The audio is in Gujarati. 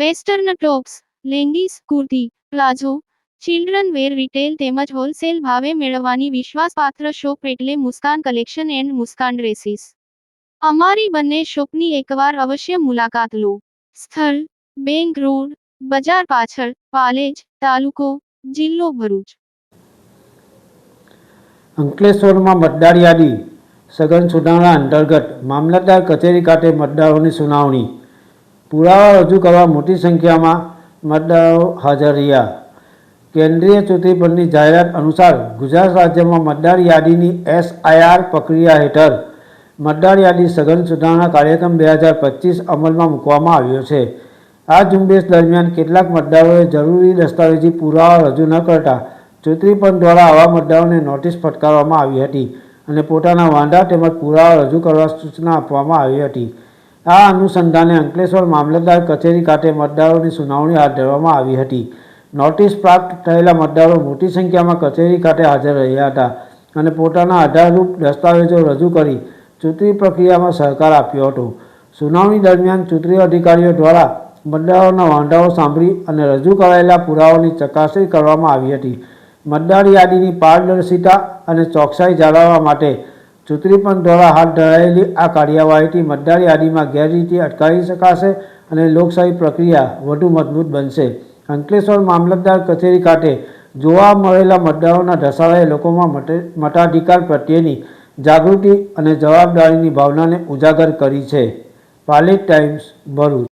Western tops, leggings, kurti, palazzo, children wear retail તેમજ હોલસેલ ભાવે મેળવવાની વિશ્વાસપાત્ર શોપ એટલે Muskan collection and Muskan dresses. અમારી બંને શોપની એકવાર અવશ્ય મુલાકાત લો. સ્થળ, બેંક રોડ, બજાર પાછળ, પાલેજ, તાલુકો, જિલ્લો ભરૂચ. અંકલેશ્વરમાં મતદાર યાદી, સઘન સુધારણા અંતર્ગત, મામલતદાર કચેરી ખાતે મતદારોની સુનાવણી. પુરાવા રજૂ કરવા મોટી સંખ્યામાં મતદારો હાજર રહ્યા. કેન્દ્રીય ચૂંટણી પંચની જાહેરાત અનુસાર ગુજરાત રાજ્યમાં મતદાર યાદીની એસઆઈઆર પ્રક્રિયા હેઠળ મતદાર યાદી સઘન સુધારણા કાર્યક્રમ બે હજાર પચીસ અમલમાં મૂકવામાં આવ્યો છે. આ ઝુંબેશ દરમિયાન કેટલાક મતદારોએ જરૂરી દસ્તાવેજી પુરાવા રજૂ ન કરતા ચૂંટણી પંચ દ્વારા આવા મતદારોને નોટિસ ફટકારવામાં આવી હતી અને પોતાના વાંધા તેમજ પુરાવા રજૂ કરવા સૂચના આપવામાં આવી હતી. આ અનુસંધાને અંકલેશ્વર મામલતદાર કચેરી ખાતે મતદારોની સુનાવણી હાથ ધરવામાં આવી હતી. નોટિસ પ્રાપ્ત થયેલા મતદારો મોટી સંખ્યામાં કચેરી ખાતે હાજર રહ્યા હતા અને પોતાના આધારરૂપ દસ્તાવેજો રજૂ કરી ચૂંટણી પ્રક્રિયામાં સહકાર આપ્યો હતો. સુનાવણી દરમિયાન ચૂંટણી અધિકારીઓ દ્વારા મતદારોના વાંધાઓ સાંભળી અને રજૂ કરાયેલા પુરાવાઓની ચકાસણી કરવામાં આવી હતી. મતદાર યાદીની પારદર્શિતા અને ચોકસાઈ જાળવવા માટે ચૂંટણી પંચ દ્વારા હાથ ધરાયેલી આ કાર્યવાહીથી મતદાર યાદીમાં ગેરરીતિ અટકાવી શકાશે અને લોકશાહી પ્રક્રિયા વધુ મજબૂત બનશે. અંકલેશ્વર મામલતદાર કચેરી ખાતે જોવા મળેલા મતદારોના ધસારાએ લોકોમાં મતે- મતાધિકાર પ્રત્યેની જાગૃતિ અને જવાબદારીની ભાવનાને ઉજાગર કરી છે. પાલિક ટાઈમ્સ, ભરૂચ.